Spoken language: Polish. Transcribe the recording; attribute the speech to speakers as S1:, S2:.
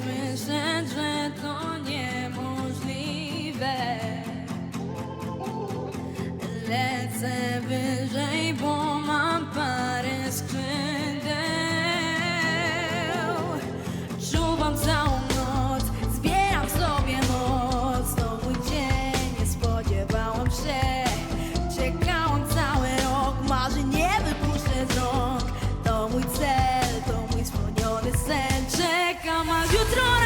S1: myśleć, że to niemożliwe. Lecę wyżej jutro